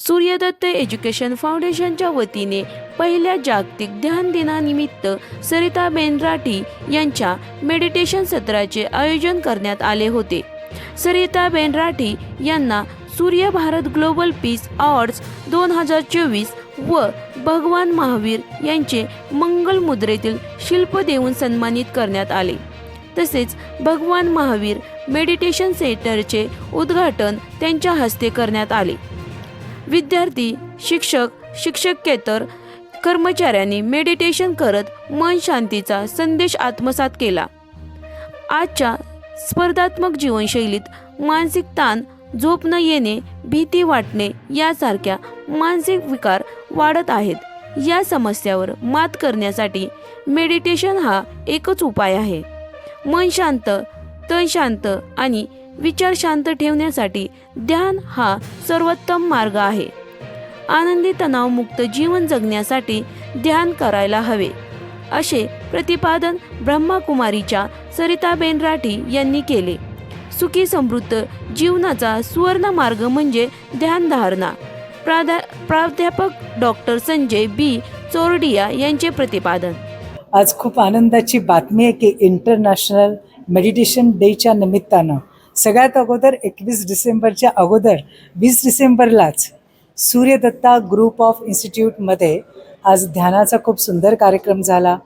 Suryadatta education फाउंडेशनच्या वतीने पहिल्या जागतिक ध्यान दिनानिमित्त सरिता बेनराठी यांच्या मेडिटेशन सत्राचे आयोजन करण्यात आले होते. सरिता बेनराठी यांना सूर्य भारत ग्लोबल पीस अवॉर्ड्स दोन हजार चोवीस व भगवान महावीर यांचे मंगल मुद्रेतील शिल्प देऊन सन्मानित करण्यात आले. तसेच भगवान महावीर मेडिटेशन सेंटरचे उद्घाटन त्यांच्या हस्ते करण्यात आले. विद्यार्थी शिक्षक शिक्षकेतर कर्मचाऱ्यांनी मेडिटेशन करत मन शांतीचा संदेश आत्मसात केला. आजच्या स्पर्धात्मक जीवनशैलीत मानसिक ताण झोप न येणे भीती वाटणे यासारख्या मानसिक विकार वाढत आहेत. या समस्यावर मात करण्यासाठी मेडिटेशन हा एकच उपाय आहे. मन शांत तन शांत आणि विचार शांत ठेवण्यासाठी ध्यान हा सर्वोत्तम मार्ग आहे. आनंदी तणावमुक्त जीवन जगण्यासाठी ध्यान करायला हवे असे प्रतिपादन ब्रह्माकुमारीच्या सरिताबेन राठी यांनी केले. सुखी समृद्ध जीवनाचा सुवर्ण मार्ग म्हणजे ध्यानधारणा प्राध्या प्राध्यापक डॉक्टर संजय बी. चोरडिया यांचे प्रतिपादन. आज खूप आनंदाची बातमी आहे की इंटरनॅशनल मेडिटेशन डेच्या निमित्तानं सगळ्यात अगोदर एकवीस डिसेंबरच्या अगोदर वीस डिसेंबरलाच सूर्यदत्ता ग्रुप ऑफ इन्स्टिट्यूटमध्ये आज ध्यानाचा खूप सुंदर कार्यक्रम झाला.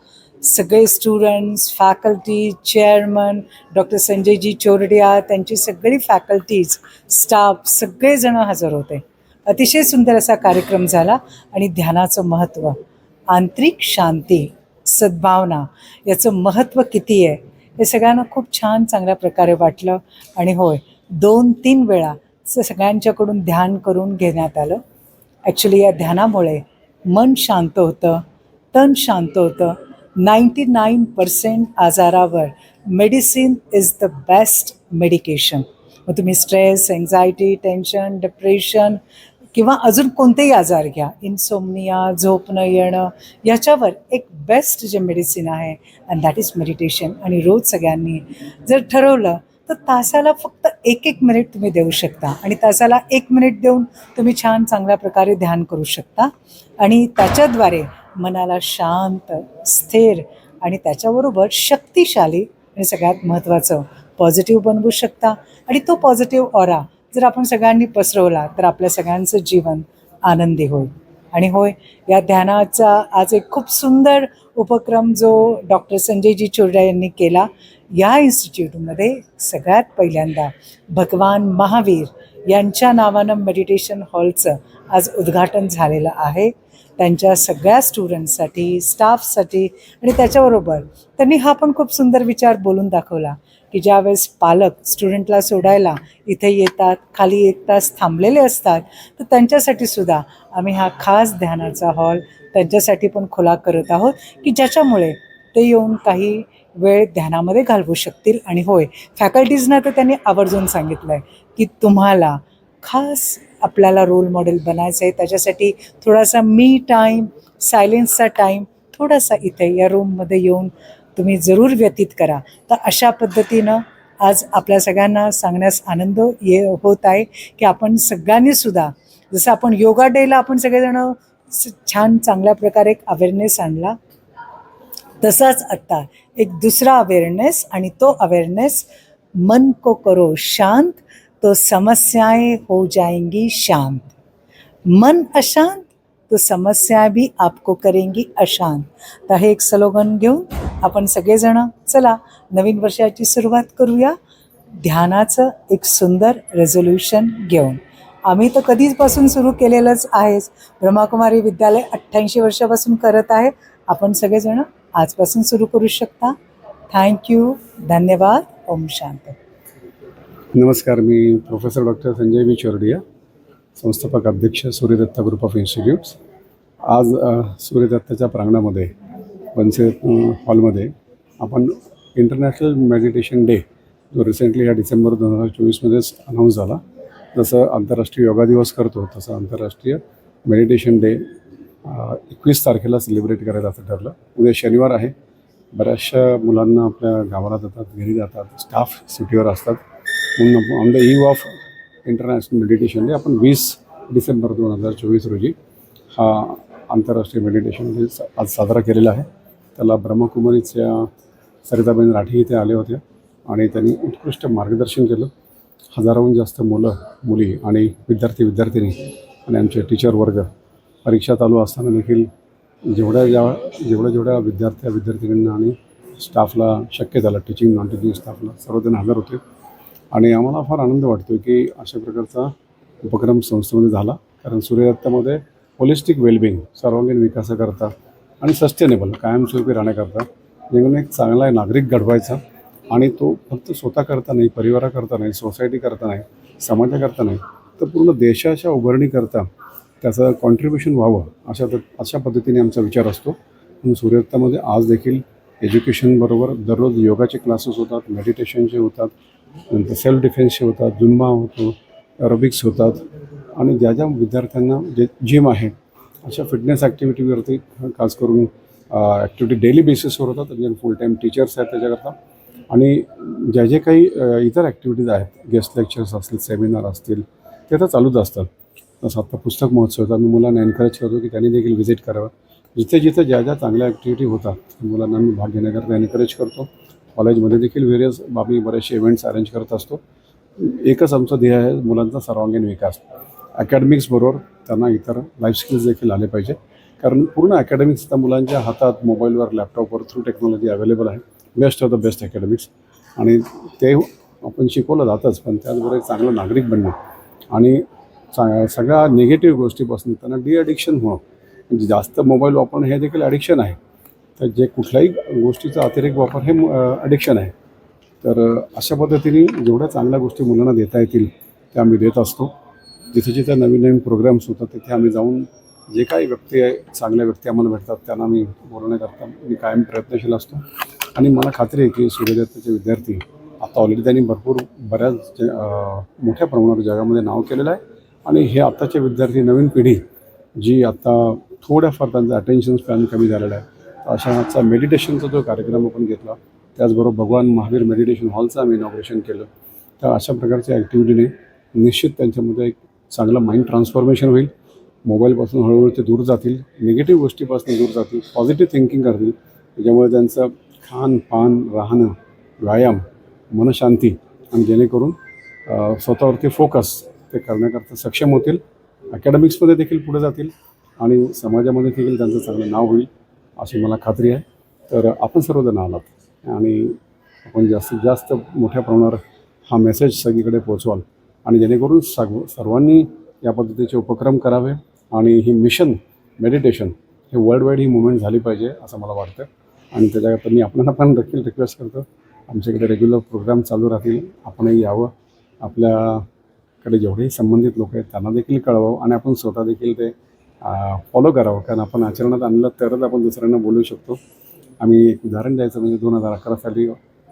सगळे students faculty chairman doctor Sanjayji Chordia त्यांची सगळी फॅकल्टीज स्टाफ सगळेजण हजर होते. अतिशय सुंदर असा कार्यक्रम झाला आणि ध्यानाचं महत्त्व आंतरिक शांती सद्भावना याचं महत्त्व किती आहे? हे सगळ्यांना खूप छान चांगल्या प्रकारे वाटलं. आणि होय दोन तीन वेळा सगळ्यांच्याकडून ध्यान करून घेण्यात आलं. ॲक्च्युली या ध्यानामुळे मन शांत होतं तन शांत होतं. नाईंटी नाईन पर्सेंट आजारावर medicine is the best medication मग तुम्ही स्ट्रेस एन्झायटी टेन्शन डिप्रेशन किंवा अजून कोणतेही आजार घ्या. इन्सोमनिया झोप न येणं याच्यावर एक बेस्ट जे मेडिसिन आहे अँड दॅट इज मेडिटेशन आणि रोज सगळ्यांनी जर ठरवलं तर तासाला फक्त एक एक मिनिट तुम्ही देऊ शकता. आणि तासाला एक मिनिट देऊन तुम्ही छान चांगल्या प्रकारे ध्यान करू शकता. आणि त्याच्याद्वारे मनाला शांत स्थिर आणि त्याच्याबरोबर शक्तिशाली आणि सगळ्यात महत्त्वाचं पॉझिटिव्ह बनवू शकता. आणि तो पॉझिटिव्ह ऑरा जर आपण सगळ्यांनी पसरवला तर आपल्या सगळ्यांचं जीवन आनंदी होईल. आणि होय या ध्यानाचा आज एक खूप सुंदर उपक्रम जो डॉक्टर संजयजी चोरडा यांनी केला या इन्स्टिट्यूटमध्ये सगळ्यात पहिल्यांदा भगवान महावीर यांच्या नावानं मेडिटेशन हॉलचं आज उद्घाटन झालेलं आहे. त्यांच्या सगळ्या स्टुडंटसाठी स्टाफसाठी आणि त्याच्याबरोबर त्यांनी हा पण खूप सुंदर विचार बोलून दाखवला. की ज्यावेळेस पालक स्टुडंटला सोडायला इथे येतात खाली एक तास थांबलेले असतात तर त्यांच्यासाठी सुद्धा आम्ही हा खास ध्यानाचा हॉल त्यांच्यासाठी पण खुला करत आहोत की ज्याच्यामुळे ते येऊन काही वेळ ध्यानामध्ये घालवू शकतील. आणि होय फॅकल्टीजना तर त्यांनी आवर्जून सांगितलं आहे की तुम्हाला खास आपल्याला रोल मॉडेल बनायचं आहे त्याच्यासाठी थोडासा मी टाईम सायलेन्सचा टाईम थोडासा इथे या रूममध्ये येऊन तुम्ही जरूर व्यतीत करा. तर अशा पद्धतीनं आज आपल्या सगळ्यांना सांगण्यास आनंद ये होत आहे की आपण सगळ्यांनीसुद्धा जसं आपण योगा डेला आपण सगळेजणं छान चांगल्या प्रकारे एक अवेअरनेस आणला तसाच आत्ता एक दुसरा अवेअरनेस आणि तो अवेअरनेस मन को करो शांत तो समस्याएं हो जाएंगी शांत. मन अशांत तो समस्या भी आपको करेंगी अशांत. तर हे एक स्लोगन घेऊन आपण सगळेजण चला नवीन वर्षाची सुरुवात करूया. ध्यानाचं एक सुंदर रेझोल्युशन घेऊन. आम्ही तर कधीचपासून सुरू केलेलंच आहेच. ब्रह्माकुमारी विद्यालय अठ्ठ्याऐंशी वर्षापासून करत आहे. आपण सगळेजण आजपासून सुरू करू शकता. थँक्यू धन्यवाद. ओम शांत. नमस्कार मी professor doctor Sanjay B Chordia संस्थापक अध्यक्ष सूर्यदत्ता ग्रुप ऑफ इन्स्टिट्यूट्स आज सूर्यदत्ताच्या प्रांगणामध्ये बनसे हॉलमध्ये आपण इंटरनॅशनल मेडिटेशन डे जो रिसेंटली ह्या डिसेंबर दोन हजार चोवीसमध्येच अनाऊन्स झाला जसं आंतरराष्ट्रीय योगा दिवस करतो तसं आंतरराष्ट्रीय मेडिटेशन डे एकवीस तारखेला सेलिब्रेट करायला असं ठरलं. उद्या शनिवार आहे. बऱ्याचशा मुलांना आपल्या गावाला जातात घरी जातात स्टाफ सिटीवर असतात. म्हणून on the eve of international meditation day आपण वीस डिसेंबर दोन हजार चोवीस रोजी हा आंतरराष्ट्रीय मेडिटेशन डे आज साजरा केलेला आहे. त्याला ब्रह्मकुमारीच्या सरिताबेन राठी इथे आले होते आणि त्यांनी उत्कृष्ट मार्गदर्शन केलं. हजाराहून जास्त मुलं मुली आणि विद्यार्थी विद्यार्थिनी आणि आमचे टीचर वर्ग परीक्षा चालू असताना देखील जेवढ्या ज्या जेवढ्या जेवढ्या विद्यार्थ्या विद्यार्थिनींना आणि स्टाफला शक्य झालं टीचिंग नॉन टीचिंग स्टाफला सर्वजण हजर होते. आणि आम्हाला फार आनंद वाटतो की अशा प्रकारचा उपक्रम संस्थेमध्ये झाला. कारण सूर्यदत्तामध्ये होलिस्टिक वेलबिंग सर्वांगीण विकासाकरता आणि सस्टेनेबल कायमस्वरूपी राहण्याकरता जेणेकरून एक चांगला नागरिक घडवायचा आणि तो फक्त स्वतःकरता नाही परिवाराकरता नाही सोसायटीकरता नाही समाजाकरता नाही तर पूर्ण देशाच्या उभारणीकरता त्याचं कॉन्ट्रीब्युशन व्हावं अशा अशा पद्धतीने आमचा विचार असतो. म्हणून सूर्यदत्तामध्ये आज देखील एज्युकेशनबरोबर दररोज योगाचे क्लासेस होतात मेडिटेशनचे होतात नंतर सेल्फ डिफेन्सचे होतात जुम्मा होतो एरोबिक्स होतात. आणि ज्या ज्या विद्यार्थ्यांना जे जिम आहे अशा फिटनेस ॲक्टिव्हिटीवरती खास करून ॲक्टिव्हिटी डेली बेसिसवर होतात. म्हणजे फुल टाईम टीचर्स आहेत त्याच्याकरता. आणि ज्या जे काही इतर ॲक्टिव्हिटीज आहेत गेस्ट लेक्चर्स असतील सेमिनार असतील ते तर चालूच असतात. तसं आत्ता पुस्तक महोत्सव आम्ही मुलांना एनकरेज करतो की त्यांनी देखील व्हिजिट करावं. जिथे जिथे ज्या ज्या चांगल्या ॲक्टिव्हिटी होतात त्या मुलांना मी भाग घेण्याकरता एनकरेज करतो. कॉलेजमध्ये देखील व्हेरियस आम्ही बरेचसे इव्हेंट्स अरेंज करत असतो. एकच आमचं ध्येय आहे मुलांचा सर्वांगीण विकास. अकॅडमिक्सबरोबर त्यांना इतर लाईफ स्किल्स देखील आले पाहिजे. कारण पूर्ण अकॅडमिक्स त्या मुलांच्या हातात मोबाईलवर लॅपटॉपवर थ्रू टेक्नॉलॉजी अवेलेबल आहे. Best of the best academics आणि ते आपण शिकवलं जातंच पण त्याचबरोबर एक चांगलं नागरिक बनणं. आणि चा सगळ्या निगेटिव्ह गोष्टीपासून त्यांना डी अडिक्शन होणं. म्हणजे जास्त मोबाईल वापरणं हे देखील ॲडिक्शन आहे. तर जे कुठल्याही गोष्टीचा अतिरेक वापर हे ॲडिक्शन आहे. तर अशा पद्धतीने जेवढ्या चांगल्या गोष्टी मुलांना देता येतील त्या आम्ही देत असतो. जिथे जिथे नवीन नवीन प्रोग्राम्स होतात तिथे आम्ही जाऊन जे काही व्यक्ती आहे चांगल्या व्यक्ती आम्हाला भेटतात त्यांना मी बोलण्याकरता मी कायम प्रयत्नशील असतो. आणि मला खात्री आहे की सूर्यदत्ताचे विद्यार्थी आता ऑलरेडी त्यांनी भरपूर बऱ्याच मोठ्या प्रमाणावर जगामध्ये नाव केलेलं आहे. आणि हे आत्ताचे विद्यार्थी नवीन पिढी जी आत्ता थोड्याफार त्यांचा अटेन्शन स्पॅन कमी झालेला आहे. तर अशा आजचा मेडिटेशनचा जो कार्यक्रम आपण घेतला त्याचबरोबर भगवान महावीर मेडिटेशन हॉलचं आम्ही इनॉग्रेशन केलं. तर अशा प्रकारच्या ॲक्टिव्हिटीने निश्चित त्यांच्यामध्ये एक चांगलं माइंड ट्रान्सफॉर्मेशन होईल. मोबाईलपासून हळूहळू ते दूर जातील. निगेटिव्ह गोष्टीपासून दूर जातील. पॉझिटिव्ह थिंकिंग करतील. त्याच्यामुळे त्यांचं खान पान राहणं व्यायाम मनशांती आणि जेणेकरून स्वतःवरती फोकस ते करण्याकरता सक्षम होतील. अकॅडमिक्समध्ये देखील पुढे जातील आणि समाजामध्ये देखील त्यांचं चांगलं नाव होईल अशी मला खात्री आहे. तर आपण सर्वजण आलात आणि आपण जास्तीत जास्त मोठ्या प्रमाणावर हा मेसेज सगळीकडे पोचवाल आणि जेणेकरून सग सर्वांनी या पद्धतीचे उपक्रम करावे आणि ही मिशन मेडिटेशन हे वर्ल्ड वाईड ही मुवमेंट झाली पाहिजे असं मला वाटतं. आणि त्याच्याकरता मी आपल्याला पण देखील रिक्वेस्ट करतो. आमच्याकडे रेग्युलर प्रोग्राम चालू राहतील. आपणही यावं. आपल्याकडे जेवढेही संबंधित लोक आहेत त्यांना देखील कळवावं आणि आपण स्वतः देखील ते फॉलो करावं. कारण आपण आचरणात आणलं तरच आपण दुसऱ्यांना बोलू शकतो. आम्ही एक उदाहरण द्यायचं म्हणजे दोन हजार अकरा साली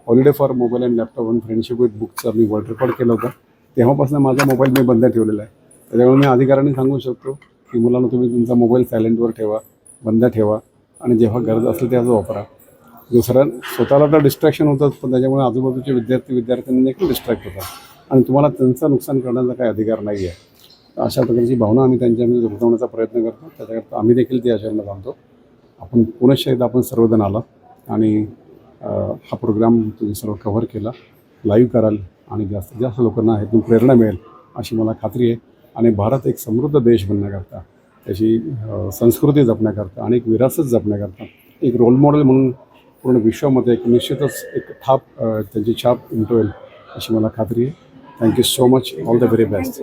holiday for mobile and laptop and friendship with बुकचं आम्ही वर्ल्ड रेकॉर्ड केलं होतं. तेव्हापासून माझा मोबाईल मी बंद ठेवलेला आहे. त्याच्यामुळे मी अधिकाऱ्यांनी सांगू शकतो की मुलांना तुम्ही तुमचा मोबाईल सायलेंटवर ठेवा बंद ठेवा आणि जेव्हा गरज असेल त्याचा वापरा. दुसऱ्या स्वतःला तर डिस्ट्रॅक्शन होतंच पण त्याच्यामुळे आजूबाजूचे विद्यार्थी विद्यार्थ्यांनी देखील डिस्ट्रॅक्ट होतात. आणि तुम्हाला त्यांचं नुकसान करण्याचा काही अधिकार नाही आहे. अशा प्रकारची भावना आम्ही त्यांच्यामध्ये रुजवण्याचा प्रयत्न करतो. त्याच्याकरता आम्ही देखील ती आचरणात सांगतो आपण पुनश्च एकदा आपण सर्वजण आला आणि हा प्रोग्राम तुम्ही सर्व कव्हर केला. लाईव्ह कराल. आणि जास्तीत जास्त लोकांना ह्यातून प्रेरणा मिळेल अशी मला खात्री आहे. आणि भारत एक समृद्ध देश बनण्याकरता त्याची संस्कृती जपण्याकरता आणि एक विरासत जपण्याकरता एक रोल मॉडेल म्हणून पूर्ण विश्वामध्ये एक निश्चितच एक थाप त्यांची छाप उमटवेल अशी मला खात्री आहे. Thank you so much all the very best